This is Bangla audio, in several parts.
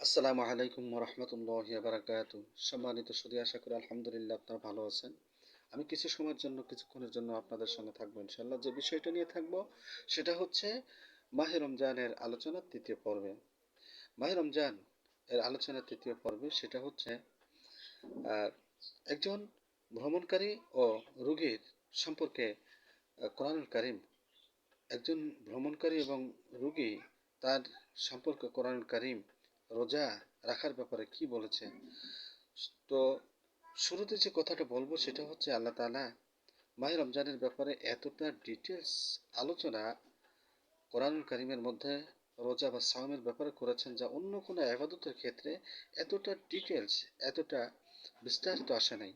আসসালামু আলাইকুম রহমতুল্লাহ বারাকাত সম্মানিত সুদী, আশা করি আলহামদুলিল্লাহ আপনারা ভালো আছেন। আমি কিছু সময়ের জন্য, কিছুক্ষণের জন্য আপনাদের সঙ্গে থাকব ইনশাল্লাহ যে বিষয়টা নিয়ে থাকব, সেটা হচ্ছে মাহে রমজানের আলোচনার তৃতীয় পর্বে। মাহে রমজান এর আলোচনার তৃতীয় পর্বে, সেটা হচ্ছে একজন ভ্রমণকারী ও রোগীর সম্পর্কে কোরআনুল কারিম। একজন ভ্রমণকারী এবং রোগী, তার সম্পর্কে কোরআনুল কারিম রোজা রাখার ব্যাপারে কি বলেছে? তো শুরুতে যে কথাটা বলব সেটা হচ্ছে আল্লাহ তাআলা মাহে রমজানের ব্যাপারে এতটা ডিটেলস আলোচনা কোরআনুল কারিমের মধ্যে রোজা বা সাওমের ব্যাপারে করেছেন যা অন্য কোনো আবাদতের ক্ষেত্রে এতটা ডিটেলস এতটা বিস্তারিত আসে নাই।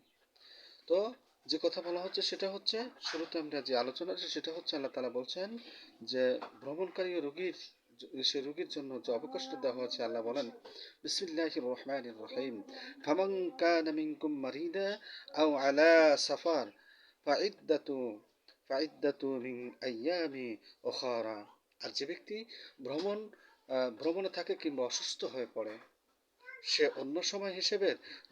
তো যে কথা বলা হচ্ছে সেটা হচ্ছে, শুরুতে আমরা যে আলোচনা আছে সেটা হচ্ছে আল্লাহ তাআলা বলছেন যে ভ্রমণকারী রোগীর সে রোগীর জন্য যে অবকাশটা দেওয়া হয়েছে, আল্লাহ বলেন, বিসমিল্লাহির রহমানির রহিম। ফামান কানা মিনকুম মারিদা আও আলা সাফার, ফাইদ্দাতু ফাইদ্দাতু মিন আইয়ামি উখারা। আর যে ব্যক্তি ভ্রমণ ভ্রমণে থাকে কিংবা অসুস্থ হয়ে পড়ে, সে অন্য সময় হিসেবে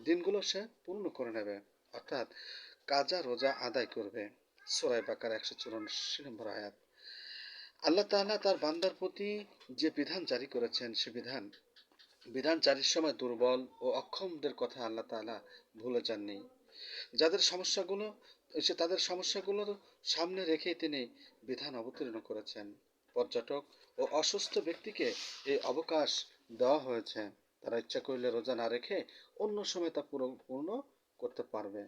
দিনগুলো সে পূর্ণ করে নেবে, অর্থাৎ কাজা রোজা আদায় করবে। সোরাই বাকার একশো চুরাশি নম্বর আয়াত। আল্লাহ তাআলা তার বান্দার প্রতি যে বিধান জারি করেছেন, সে বিধান বিধান জারির সময় দুর্বল ও অক্ষমদের কথা আল্লাহ তাআলা ভুলে যাননি। যাদের সমস্যাগুলো, সে তাদের সমস্যাগুলো সামনে রেখেই তিনি বিধান অবতীর্ণ করেছেন। পর্যটক ও অসুস্থ ব্যক্তিকে এই অবকাশ দেওয়া হয়েছে। তারা ইচ্ছা করলে রোজা না রেখে অন্য সময় তা পুরো পূর্ণ করতে পারবে।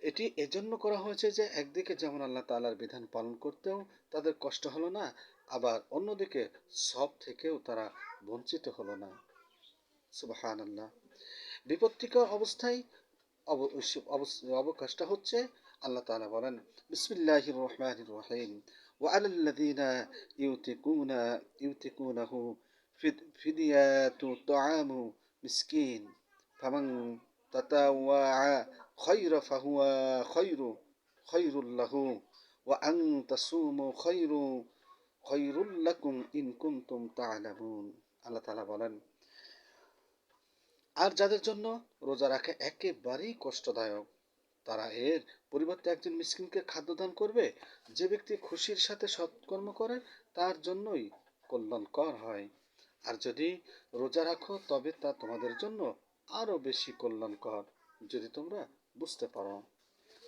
এটি এজন্য করা হয়েছে যে একদিকে যেমন আল্লাহ তাআলার বিধান পালন করতেও তাদের কষ্ট হলো না আবার অন্যদিকে সব থেকেও তারা বঞ্চিত হলো না সুবাহান আল্লাহ বিপত্তিকর অবস্থায় অব- অবস- অবকাশটা হচ্ছে আল্লাহ তাআলা বলেন বিসমিল্লাহির রহমানির রহিম وعلى الذين يوتقون يوتقونه فد- فدية طعام مسكين فمن تطوع خير فهو خير খৈরু খৈরুল্লাহু ওয়া আং خير খৈরু খৈরুল্লাকুম إن كنتم تعلمون. আল্লাহ تعالى বলেন, আর যাদের জন্য রোজা রাখা একেবারেই কষ্টদায়ক, তারা এর পরিবর্তে একজন মিসকিনকে খাদ্যদান করবে। যে ব্যক্তি খুশির সাথে সৎকর্ম করে, তার জন্যই কল্যাণকর হয়। আর যদি রোজা রাখো, তবে তা তোমাদের জন্য আরও বেশি কল্যাণকর। যদি তোমরা বুঝতে পারো।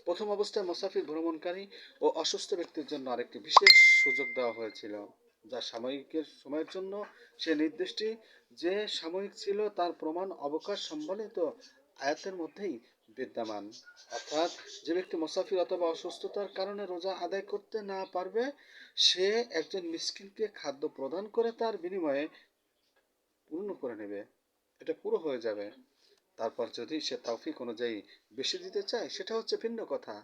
প্রথম অবস্থায় মুসাফির ভ্রমণকারী ও অসুস্থ ব্যক্তির জন্য আরেকটি বিশেষ সুযোগ দেওয়া হয়েছিল, যা সাময়িকের সময়ের জন্য সে নির্দেশটি যে সাময়িক ছিল তার প্রমাণ, অবকাশ সম্বলিত আয়াতের মধ্যেই বিদ্যমান। অর্থাৎ যে ব্যক্তি মুসাফির অথবা অসুস্থতার কারণে রোজা আদায় করতে না পারবে, সে একজন মিসকিনকে খাদ্য প্রদান করে তার বিনিময়ে পূর্ণ করে নেবে। এটা পুরো হয়ে যাবে। তারপর যদি সে তৌফিক অনুযায়ী বেশি দিতে চায়, সেটা হচ্ছে ভিন্ন কথা।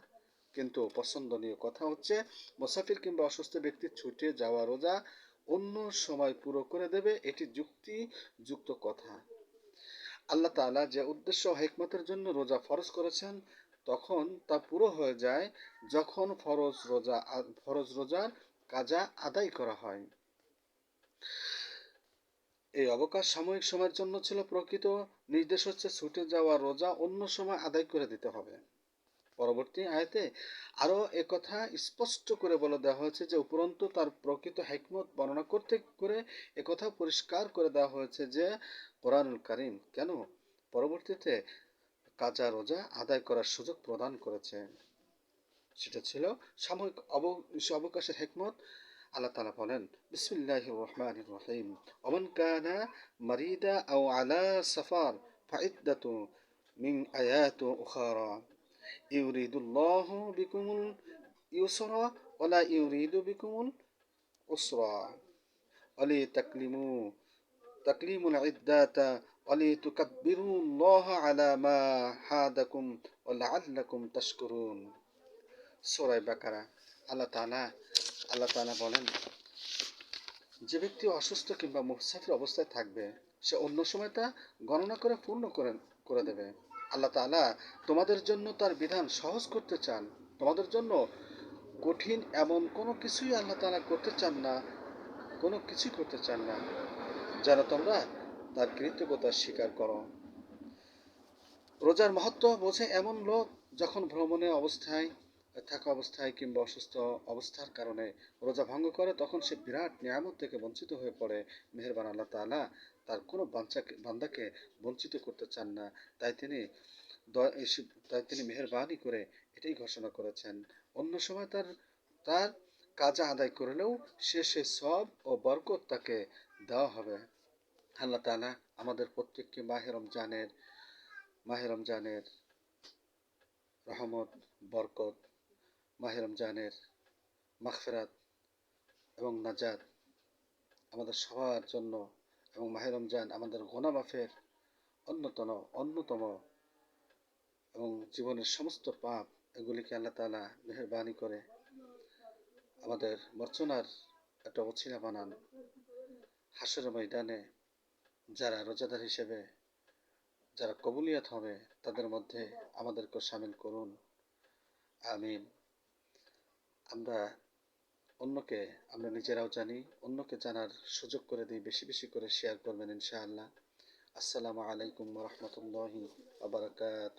কিন্তু পছন্দনীয় কথা হচ্ছে, মুসাফির কিংবা অসুস্থ ব্যক্তির ছুটে যাওয়া রোজা অন্য সময় পুরো করে দেবে, এটি যুক্তি, যুক্ত কথা। আল্লাহ তাআলা যে উদ্দেশ্য হেকমতের জন্য রোজা ফরজ করেছেন, তখন তা পুরো হয়ে যায় যখন ফরজ রোজা, ফরজ রোজার কাজা আদায় করা হয়। এই অবকাশ সাময়িক সময়ের জন্য ছিল প্রকৃত। নির্দেশ হচ্ছে ছুটে যাওয়া রোজা অন্য সময় আদায় করে দিতে হবে। পরবর্তী আয়তে আরও একথা স্পষ্ট করে বলে দেওয়া হয়েছে যে, উপরন্তু তার প্রকৃত হেকমত বর্ণনা করতে করে একথা পরিষ্কার করে দেওয়া হয়েছে যে, কোরআনুল কারিম কেন পরবর্তীতে কাজা রোজা আদায় করার সুযোগ প্রদান করেছে। সেটা ছিল সাময়িক অব- অবকাশের হেকমত। আল্লাহ তাআলা বলেন বিসমিল্লাহির রহমানির রহিম ওমান কানা মারিদা আও আলা সাফার ফাইদ্দাতু মিন আয়াতু উখারা ইউরিদুল্লাহু বিকুমুল ইউসরা ওয়ালা ইউরিদু বিকুমুল উসরা ওয়ালি তাকলিমু তাকলিমুল ইদ্দাতা ওয়ালি তুকাব্বিরু আল্লাহ আলা মা হাদাকুম ওয়া লাআল্লাকুম তাশকুরুন সূরা বাকারা আল্লাহ আল্লাহ বলেন, যে ব্যক্তি অসুস্থ কিংবা মুসাফির অবস্থায় থাকবে, সে অন্য সময় তা গণনা করে পূর্ণ করে করে দেবে। আল্লাহ তাআলা তোমাদের জন্য তার বিধান সহজ করতে চান। তোমাদের জন্য কঠিন এমন কোনো কিছুই আল্লাহ তাআলা করতে চান না, কোনো কিছুই করতে চান না, যেন তোমরা তার কৃতজ্ঞতা স্বীকার করো। রোজার মহত্ব বোঝে এমন লোক যখন ভ্রমণে অবস্থায় থাকা অবস্থায় কিংবা অসুস্থ অবস্থার কারণে রোজা ভঙ্গ করে, তখন সে বিরাট নিয়ামত থেকে বঞ্চিত হয়ে পড়ে। মেহেরবান আল্লাহ তাআলা তার কোনো বাঞ্চাকে, বান্দাকে বঞ্চিত করতে চান না। তাই তিনি তাই তিনি মেহেরবানি করে এটাই ঘোষণা করেছেন। অন্য সময় তার তার কাজা আদায় করলেও সে সে সব ও বরকত তাকে দেওয়া হবে। আল্লাহ তাআলা আমাদের প্রত্যেককে মাহে রমজানের মাহে রমজানের রহমত, বরকত মাহে রমজানের মাগফিরাত এবং নাজাত আমাদের সবার জন্য এবং মাহে রমজান আমাদের গোনা মাফের অন্যতম অন্যতম এবং জীবনের সমস্ত পাপ এগুলিকে আল্লাহ তাআলা মেহেরবানি করে আমাদের মর্চনার একটা অছিলা বানান। হাসর ময়দানে যারা রোজাদার হিসেবে যারা কবুলিয়াত হবে তাদের মধ্যে আমাদেরকে সামিল করুন। আমিন। আমরা অন্যকে আমরা নিজেরাও জানি, অন্যকে জানার সুযোগ করে দিই, বেশি বেশি করে শেয়ার করবেন ইনশাআল্লাহ। আসসালামু আলাইকুম রহমতুল্লাহি আবরকাত